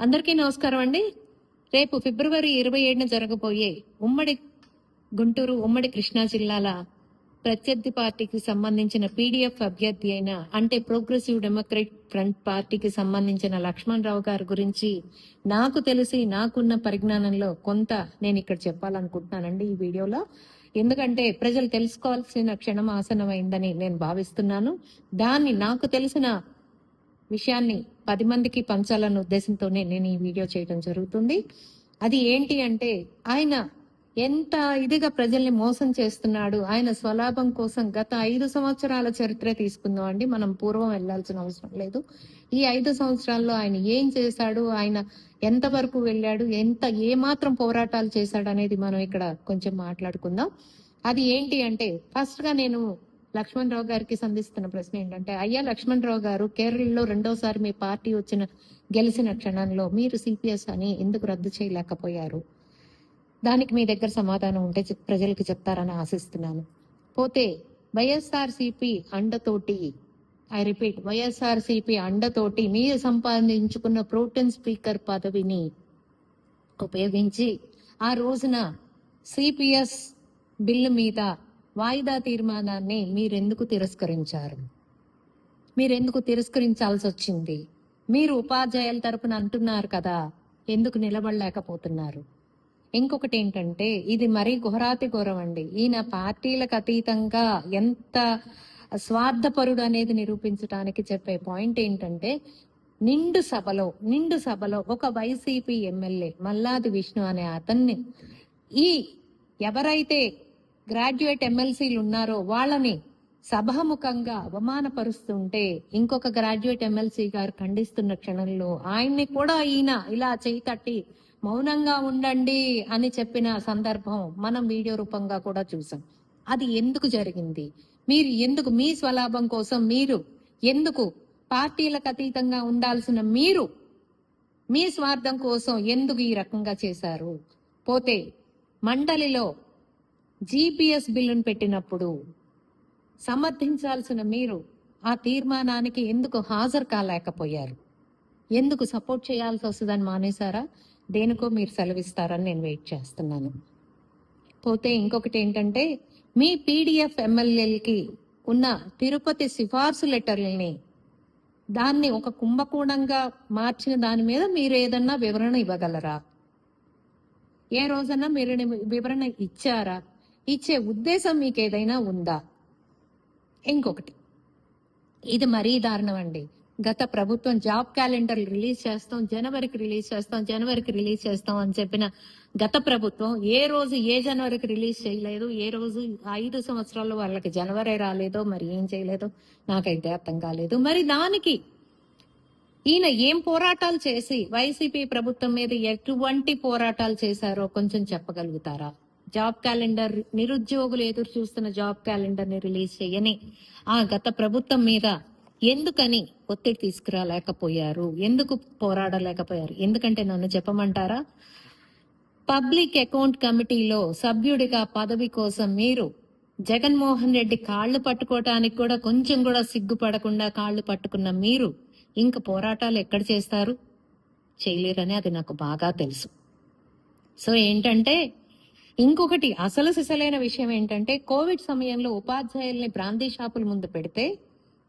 అందరికీ నమస్కారం అండి. రేపు ఫిబ్రవరి ఇరవై ఏడున జరగబోయే ఉమ్మడి గుంటూరు ఉమ్మడి కృష్ణా జిల్లాల ప్రత్యర్థి పార్టీకి సంబంధించిన పీడీఎఫ్ అభ్యర్థి అయిన అంటే ప్రోగ్రెసివ్ డెమోక్రట్ ఫ్రంట్ పార్టీకి సంబంధించిన లక్ష్మణ్ రావు గారి గురించి నాకు తెలిసి నాకున్న పరిజ్ఞానంలో కొంత నేను ఇక్కడ చెప్పాలనుకుంటున్నానండి ఈ వీడియోలో. ఎందుకంటే ప్రజలు తెలుసుకోవాల్సిన క్షణం ఆసనమైందని నేను భావిస్తున్నాను. దాన్ని నాకు తెలిసిన విషయాన్ని పది మందికి పంచాలన్న ఉద్దేశంతోనే నేను ఈ వీడియో చేయడం జరుగుతుంది. అది ఏంటి అంటే ఆయన ఎంత ఇదిగా ప్రజల్ని మోసం చేస్తున్నాడు ఆయన స్వలాభం కోసం గత ఐదు సంవత్సరాల చరిత్ర తీసుకుందాం అండి. మనం పూర్వం వెళ్ళాల్సిన అవసరం లేదు. ఈ ఐదు సంవత్సరాల్లో ఆయన ఏం చేశాడు ఆయన ఎంత వరకు వెళ్ళాడు ఎంత ఏమాత్రం పోరాటాలు చేశాడు అనేది మనం ఇక్కడ కొంచెం మాట్లాడుకుందాం. అది ఏంటి అంటే ఫస్ట్గా నేను లక్ష్మణ్ రావు గారికి సంధిస్తున్న ప్రశ్న ఏంటంటే అయ్యా లక్ష్మణ్ రావు గారు కేరళలో రెండోసారి మీ పార్టీ వచ్చిన గెలిచిన క్షణంలో మీరు సిపిఎస్ అని ఎందుకు రద్దు చేయలేకపోయారు? దానికి మీ దగ్గర సమాధానం ఉంటే చెప్- ప్రజలకు చెప్తారని ఆశిస్తున్నాను. పోతే వైఎస్ఆర్ సిపి అండతోటి ఐ రిపీట్ వైఎస్ఆర్ సిపి అండతోటి మీరు సంపాదించుకున్న ప్రోటీన్ స్పీకర్ పదవిని ఉపయోగించి ఆ రోజున సిపిఎస్ బిల్లు మీద వాయిదా తీర్మానాన్ని మీరెందుకు తిరస్కరించారు? మీరెందుకు తిరస్కరించాల్సి వచ్చింది మీరు ఉపాధ్యాయుల తరపున అంటున్నారు కదా ఎందుకు నిలబడలేకపోతున్నారు? ఇంకొకటి ఏంటంటే ఇది మరీ ఘోరాతి ఘోరం అండి. ఈయన పార్టీలకు అతీతంగా ఎంత స్వార్థపరుడు అనేది నిరూపించడానికి చెప్పే పాయింట్ ఏంటంటే నిండు సభలో నిండు సభలో ఒక వైసీపీ ఎమ్మెల్యే మల్లాది విష్ణు అనే అతన్ని ఈ ఎవరైతే గ్రాడ్యుయేట్ ఎమ్మెల్సీలు ఉన్నారో వాళ్ళని సభాముఖంగా అవమానపరుస్తుంటే ఇంకొక గ్రాడ్యుయేట్ ఎమ్మెల్సీ గారు ఖండిస్తున్న క్షణంలో ఆయన్ని కూడా ఈయన ఇలా చేయి తట్టి మౌనంగా ఉండండి అని చెప్పిన సందర్భం మనం వీడియో రూపంగా కూడా చూసాం. అది ఎందుకు జరిగింది? మీరు ఎందుకు మీ స్వలాభం కోసం మీరు ఎందుకు పార్టీలకు అతీతంగా ఉండాల్సిన మీరు మీ స్వార్థం కోసం ఎందుకు ఈ రకంగా చేశారు? పోతే మండలిలో జీపీఎస్ బిల్లును పెట్టినప్పుడు సమర్థించాల్సిన మీరు ఆ తీర్మానానికి ఎందుకు హాజరు కాలేకపోయారు? ఎందుకు సపోర్ట్ చేయాల్సి వస్తుందని మానేశారా? దేనికో మీరు సెలవిస్తారని నేను వెయిట్ చేస్తున్నాను. పోతే ఇంకొకటి ఏంటంటే మీ పీడిఎఫ్ ఎమ్మెల్యేలకి ఉన్న తిరుపతి సిఫార్సు లెటర్లని దాన్ని ఒక కుంభకోణంగా మార్చిన దాని మీద మీరు ఏదన్నా వివరణ ఇవ్వగలరా? ఏ రోజన్నా మీరు వివరణ ఇచ్చారా? ఇచ్చే ఉద్దేశం మీకు ఏదైనా ఉందా? ఇంకొకటి. ఇది మరీ దారుణం అండి. గత ప్రభుత్వం జాబ్ క్యాలెండర్ రిలీజ్ చేస్తాం జనవరికి రిలీజ్ చేస్తాం జనవరికి రిలీజ్ చేస్తాం అని చెప్పిన గత ప్రభుత్వం ఏ రోజు ఏ జనవరికి రిలీజ్ చేయలేదు ఏ రోజు ఐదు సంవత్సరాల్లో వాళ్ళకి జనవరి రాలేదో మరి ఏం చేయలేదో నాకైతే అర్థం కాలేదు. మరి దానికి ఈయన ఏం పోరాటాలు చేసి వైసీపీ ప్రభుత్వం మీద ఎటువంటి పోరాటాలు చేశారో కొంచెం చెప్పగలుగుతారా? జాబ్ క్యాలెండర్ నిరుద్యోగులు ఎదురు చూస్తున్న జాబ్ క్యాలెండర్ని రిలీజ్ చేయని ఆ గత ప్రభుత్వం మీద ఎందుకని ఒత్తిడి తీసుకురాలేకపోయారు? ఎందుకు పోరాడలేకపోయారు? ఎందుకంటే నన్ను చెప్పమంటారా? పబ్లిక్ అకౌంట్ కమిటీలో సభ్యుడిగా పదవి కోసం మీరు జగన్మోహన్ రెడ్డి కాళ్ళు పట్టుకోవటానికి కూడా కొంచెం కూడా సిగ్గుపడకుండా కాళ్ళు పట్టుకున్న మీరు ఇంక పోరాటాలు ఎక్కడ చేస్తారు? చేయలేరని అది నాకు బాగా తెలుసు. సో ఏంటంటే ఇంకొకటి అసలు సిసలైన విషయం ఏంటంటే కోవిడ్ సమయంలో ఉపాధ్యాయుల్ని బ్రాందీ షాపుల ముందు పెడితే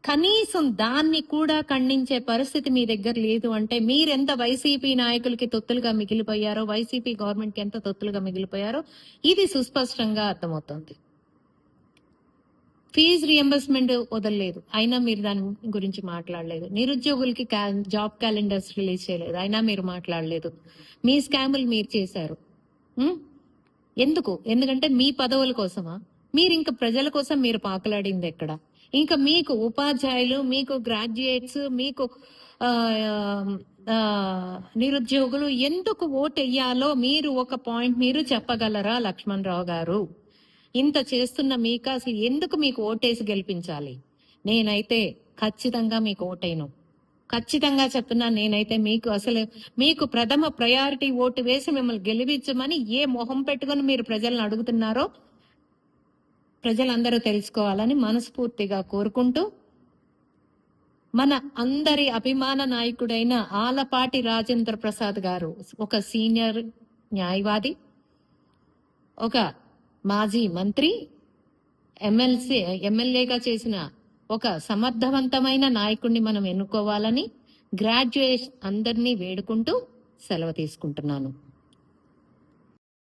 కనీసం దాన్ని కూడా ఖండించే పరిస్థితి మీ దగ్గర లేదు అంటే మీరెంత వైసీపీ నాయకులకి తొత్తులుగా మిగిలిపోయారో వైసీపీ గవర్నమెంట్కి ఎంత తొత్తులుగా మిగిలిపోయారో ఇది సుస్పష్టంగా అర్థమవుతోంది. ఫీజు రియంబర్స్మెంట్ వదలలేదు. అయినా మీరు దాని గురించి మాట్లాడలేదు. నిరుద్యోగులకి జాబ్ క్యాలెండర్స్ రిలీజ్ చేయలేదు. అయినా మీరు మాట్లాడలేదు. మీ స్కాములు మీరు చేశారు. ఎందుకు? ఎందుకంటే మీ పదవుల కోసమా? మీరు ఇంకా ప్రజల కోసం మీరు పాకలాడింది ఎక్కడ? ఇంకా మీకు ఉపాధ్యాయులు మీకు గ్రాడ్యుయేట్స్ మీకు నిరుద్యోగులు ఎందుకు ఓటు వెయ్యాలో మీరు ఒక పాయింట్ మీరు చెప్పగలరా లక్ష్మణ్ రావు గారు? ఇంత చేస్తున్న మీకు? అసలు ఎందుకు మీకు ఓటేసి గెలిపించాలి? నేనైతే ఖచ్చితంగా మీకు ఓటైను ఖచ్చితంగా చెప్తున్నా నేనైతే మీకు అసలు మీకు ప్రథమ ప్రయారిటీ ఓటు వేసి మిమ్మల్ని గెలిపించమని ఏ మొహం పెట్టుకొని మీరు ప్రజలను అడుగుతున్నారో ప్రజలందరూ తెలుసుకోవాలని మనస్ఫూర్తిగా కోరుకుంటూ మన అందరి అభిమాన నాయకుడైన ఆలపాటి రాజేంద్ర ప్రసాద్ గారు ఒక సీనియర్ న్యాయవాది ఒక మాజీ మంత్రి ఎమ్మెల్సీ ఎమ్మెల్యేగా చేసిన ఒక సమర్థవంతమైన నాయకుడిని మనం ఎన్నుకోవాలని గ్రాడ్యుయేట్ అందరినీ వేడుకుంటూ సెలవు తీసుకుంటున్నాను.